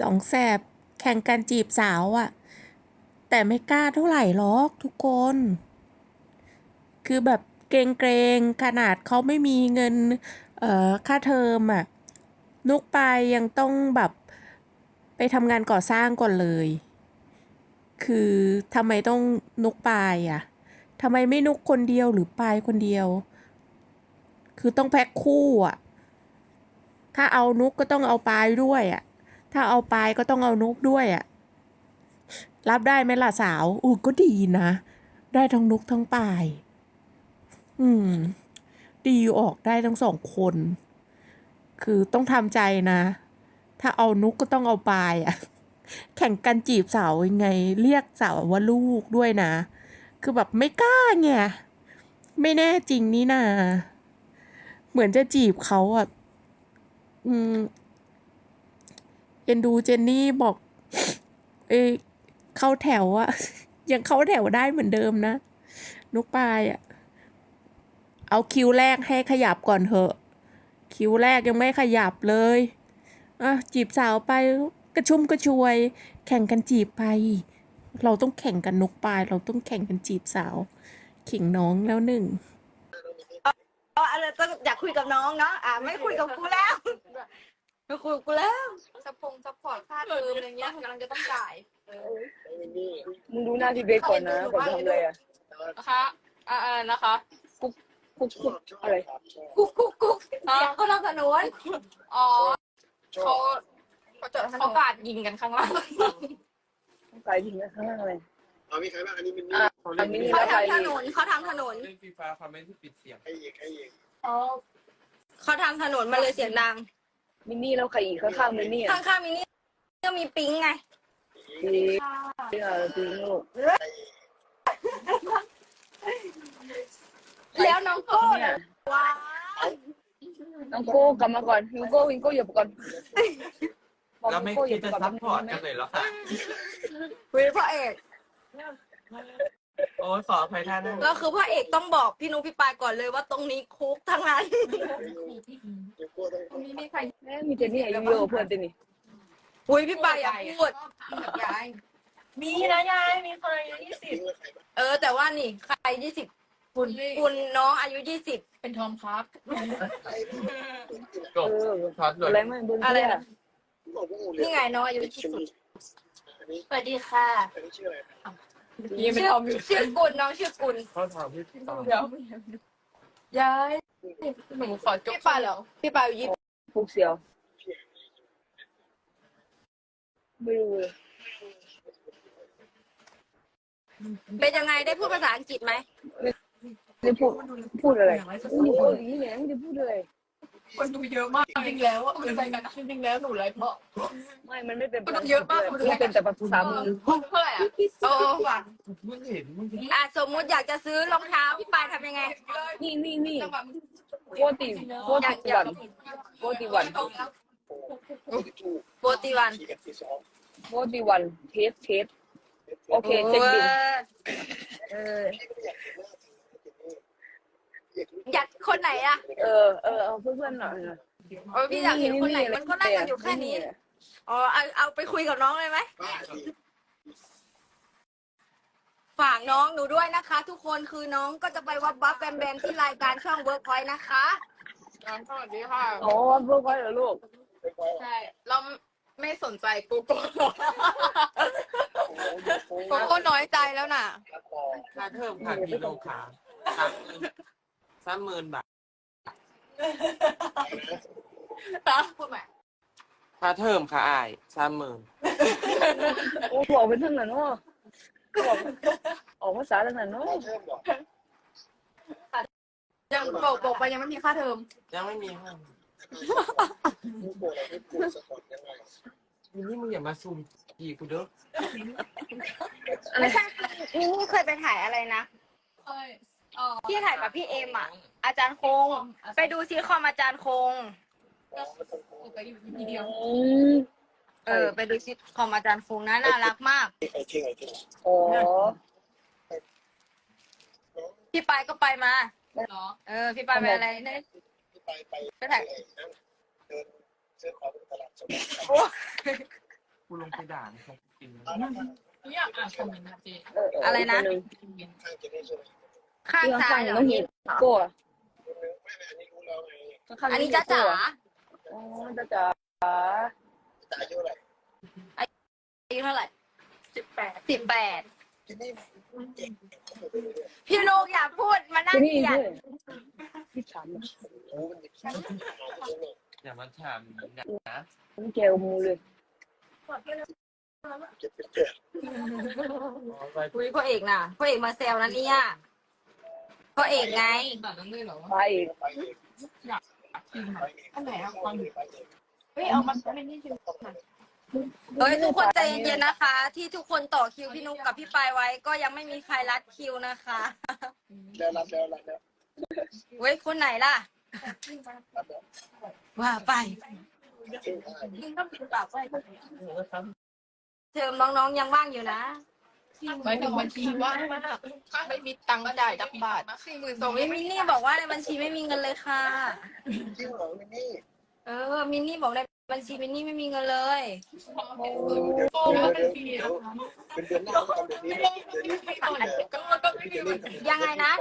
สองแสบแข่งกันจีบสาวอะแต่ไม่กล้าเท่าไหร่หรอกทุกคน คือแบบเกรงเกรงๆขนาดเขาไม่มีเงิน เอ่อ ค่าเทอมอะนุกปายยังต้องแบบไปทำงานก่อสร้างก่อนเลย คือทำไมต้องนุกปายอะทำไมไม่นุกคนเดียวหรือปายคนเดียว คือต้องแพ็คคู่อะถ้าเอานุกก็ต้องเอาปายด้วยอะ ถ้าเอาปายก็ต้องเอานุกด้วยอะรับได้ไหมล่ะสาวอู้ก็ดีนะ ได้ทั้งนุกทั้งปลาย อืม ดีออกได้ทั้งสองคน คือต้องทำใจนะ ถ้าเอานุกก็ต้องเอาปลายอะแข่งกันจีบสาวยังไง เรียกสาวว่าลูกด้วยนะ คือแบบไม่กล้าไงไม่แน่จริงนี่นา เหมือนจะจีบเขาอะอืม เอ็นดูเจนนี่บอกเอ้เข้าแถวอะยังเข้าแถวได้เหมือนเดิมนะนุกปายอะเอาคิวแรกให้ขยับก่อนเถอะ คิวแรกยังไม่ขยับเลยอะจีบสาวไปกระชุ่มกระชวย แข่งกันจีบไป เราต้องแข่งกันนกปลาย เราต้องแข่งกันจีบสาวขิงน้องแล้วหนึ่งอ๋ออะไรต้องอยากคุยกับน้องเนาะอ่าไม่คุยกับกูแล้ว ไม่คุยกับกูแล้วสปงซัพพอร์ตค่าเทอมอะไรเงี้ยกำลังจะต้องจ่ายมึงดูหน้าพี่เบสก่อนนะก่อนทำอะไรอะนะคะอ่าอ่านะคะคุกคุกอะไร กุ๊กกุ๊กกุ๊กยังก็ต้องสนุนอ๋อเขาเขาจะเขากราดยิงกันข้างล่างไกลถึงข้างล่างอะไรเอามีใครบ้างอันนี้มันนี่อะเขาอัเล่นนนี้เขาแล้วใครทำถอีกนนเขาทำถนนเล่นฟรีไฟร์คอมเมนต์ที่ปิดเสียงใครอีกใครอีกเขาทำถนนมาเลยเสียงดัง มินนี่แล้วใครอีกข้างๆมินนี่อะข้างๆมินี่ก็มีปิ๊งไงปีปีอะไรปีลูกแล้วน้องโก้เนี่ยว้าน้องโก้กลับมาก่อนวิงโก้วิงโก้อย่าก่อนบอกแล้ววิไม่งโก้อคิย่าดจะก่อนซัพพอร์ตกันเลยเหรอคะคุยพระเอกโอ้ยขออภัยท่านนะแล้วคือพระเอกต้องบอกพี่นุ้พี่ปายก่อนเลยว่าตรงนี้คุกทั้งนั้น เดี๋ยวกลัวต้องมีไม่ใครแม่มีเจนนี่อายุเยอะกว่าเพื่อนเจนนี่อุ้ยพี่ปายอย่าพูด กับยายมีนะยายมีคนอายุยี่สิบทิ้งไว้ใครบ้างเออ แต่ว่านี่ใครยี่สิบคุณคุณน้องอายุยี่สิบเป็นทอมครับใครบ้างคนที่ไหนจบเออช็อตเลยอะไรไม่บนอะไรเสื้อนะบอกว่างูเหลืนี่ไงน้องอายุเด็กยี่ชสินีบอันนี้สวัสดีค่ะอันนี้ชื่ออะไรยังเป็นชื่อทอมอยู่ชื่อกุลน้องชื่อกุลเขาถามพี่ต่อเดี๋ยวยาย หนูขอจบพี่ปายเหรอพี่ปายอายุยี่สิบฟุกเสียว ไม่รู้เลยเป็นยังไงได้พูดภาษาอังกฤษไหมไม่พูดพูดอะไรไม่พูดอย่างนี้เนี่ยไม่ได้พูดเลยคนดูเยอะมากจริงแล้วอะใจกันจริงแล้วหนูไลฟ์เพราะ ไม่ มันไม่เป็นมันต้องเยอะมากไม่เป็นแต่ภาษามือเท่าไหร่อะโอ้ฝันมึงเห็นมึงอะสมมุติอยากจะซื้อรองเท้าพี่ปายทำยังไง นี่นี่นี่ จังหวะโกติโกติวันโกติวันถูกโปรตีวันสี่กับสี่สองโกติวันเทสเทสโอเคเช็คบินเอออยากคนไหนอะเออเออเอาเพื่อนๆหน่อยนะเออพี่อยากเห็นคนไหนมันก็นั่งกันอยู่แค่นี้ อ๋อเอาเอาไปคุยกับน้องเลยไหมบ้าดิฝากน้องหนูด้วยนะคะ ทุกคนคือน้องก็จะไปวับวับแบมแบมที่รายการช่องเวิร์กพอยต์นะคะ สวัสดีค่ะ โอ้เพื่อนก็เหรอลูก ใช่ เราไม่สนใจกูโก้กูโก้น้อยใจแล้วน่ะ ค่าเทอมค่ะพี่ลูกค้าสามหมื่นบาทพูดใหม่ค่าเทอมค่ะอายสามหมื่นโอ้บอกเป็นทั้งนั้นเนาะบอกออกภาษาทั้งนั้นเนาะเราเพิ่มหรอยังบอกบอกไปยังไม่มีค่าเทอม ยังไม่มีค่ะมึงกลัวอะไรไม่กลัวสปอร์ตยังไงมินนี่มึงอย่ามาซูมจีกูเด้อไม่ใช่นี่นี่เคยไปถ่ายอะไรนะ เอ้ยอ๋อที่ถ่ายกับพี่เอมอะ อาจารย์คง ไปดูซีคอมอาจารย์คงไปอยู่ทีเดียว อืม เออ ไปดูซีคอมอาจารย์คงนะน่ารักมากใครทิ้งใครทิ้งอ๋อพี่ปายก็ไปมาเหรอเออ พี่ปายไปอะไรเนี่ยไปไปไปถ่ายอะไรนั่งเดินซื้อของในตลาดสดโอ้ไปด่าเขากินหนูอยากอ่านคอมเมนต์นะเจ๊เออเอะไรนะคหงข้างเจนี่ใช่ไหมข้างที่ซ้าข้ายงเหรๆอน้องหินโก้อะคนนึงไม่ไม่อันนี้รู้แล้วไง ข้างๆอันนี้จ้าจ๋าอ๋อจ้าจ๋า ตายเยอะเลยอายุเท่าไหร่สิบแปดสิบแปดเจนี่เก่งเขาบอกไปเรื่อยพี่ลูกอย่าพูดมานั่งที่นี่เกลียด้ดวยพี่ถามๆโอ้มันเด็กขี้เกียจอย่ามาถามนะนะผมแกวมูเลยเก็บเป็นเกิดอุ้ยพ่อเอกน่ะพ่อเอกมาแซวนะเนี่ยพ่อเอกไงตัดนั้นเลยเหรอไปอีกไปเองไปเองอันไหนอะความไปเอง เฮ้ยเอามาไม่นี่สิเฮ้ยทุกคนใจเย็นๆนะคะ ที่ทุกคนต่อคิวพี่นุ๊กกับพี่ปายไว้ ก็ยังไม่มีใครรัดคิวนะคะแล้วรับแล้วรับแล้วเว้ยคนไหนล่ะ รับแล้วว่าไปเก่งมากยิ่งต้องปิดปากไว้เทอมน้องๆยังว่างอยู่นะหมายถึงบัญชีว่างมากไม่มีตังค์จ่ายจักบาทสี่หมื่นสองวิมินนี่บอกว่าในบัญชีไม่มีเงินเลยค่ะจริงเหรอมินนี่ เออ มินนี่บอกในบัญชีมินนี่ไม่มีเงินเลยเดี๋ยวโอ้เดี๋ยวเดี๋ยวเดี๋ยวเป็นเดือนหน้าทำเดือนนี้เดือนนี้ไม่ก่อนก็ก็ไม่มีบัญชียังไงนะ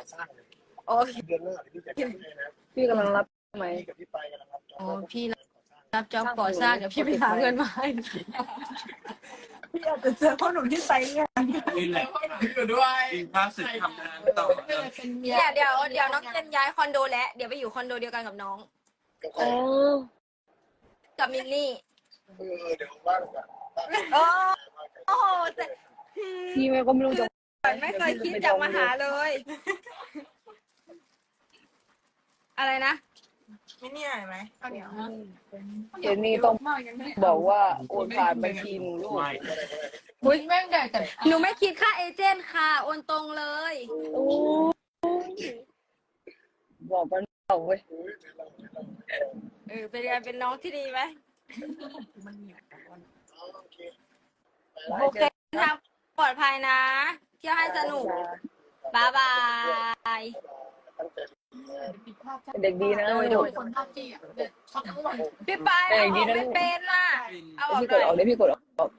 โอ้ยเดือนหน้าพี่จะให้นะพี่กำลังรับไหมพี่กับพี่ไปกันนะครับอ๋อพี่รับจ็อบก่อสร้างเดี๋ยวพี่ไปหาเงินมาให้นี่แหละอยู่ด้วยกินข้าวเสร็จทำงานต่อเป็นเมียเนี่ยเดี๋ยวเดี๋ยวน้องเจนย้ายคอนโดแล้วเดี๋ยวไปอยู่คอนโดเดียวกันกับน้อง กับใครอ๋อกับมินนี่เออเดี๋ยวว่างกันโอ้โอ้โหแต่พี่แม่ก็ไม่รู้จะไม่เคยคิดจะมาหาเลย อะไรนะไม่เนี่ยไหมข้าวเหนียวเจนนี่ต้องมากยังไม่บอกว่าโอนผ่านบัญชีหนูลูกไม่อุ้ยแม่งใหญ่แต่หนูไม่คิดค่าเอเจนต์ค่ะ โอนตรงเลยโอ้บอกกันเอาเว้ย เออเป็นไงเป็นน้องที่ดีไหมโอเคโอเคทางปลอดภัยนะ เที่ยวให้สนุกบายบายตั้งแต่ปิดภาพเป็นเด็กดีนะโดยโดยคนภาพจี้อะเด็ดช็อตทั้งวันพี่ปายเอาออกไม่เป็นน่ะเอาออกพี่หกน่ดอยออกได้พี่กดออก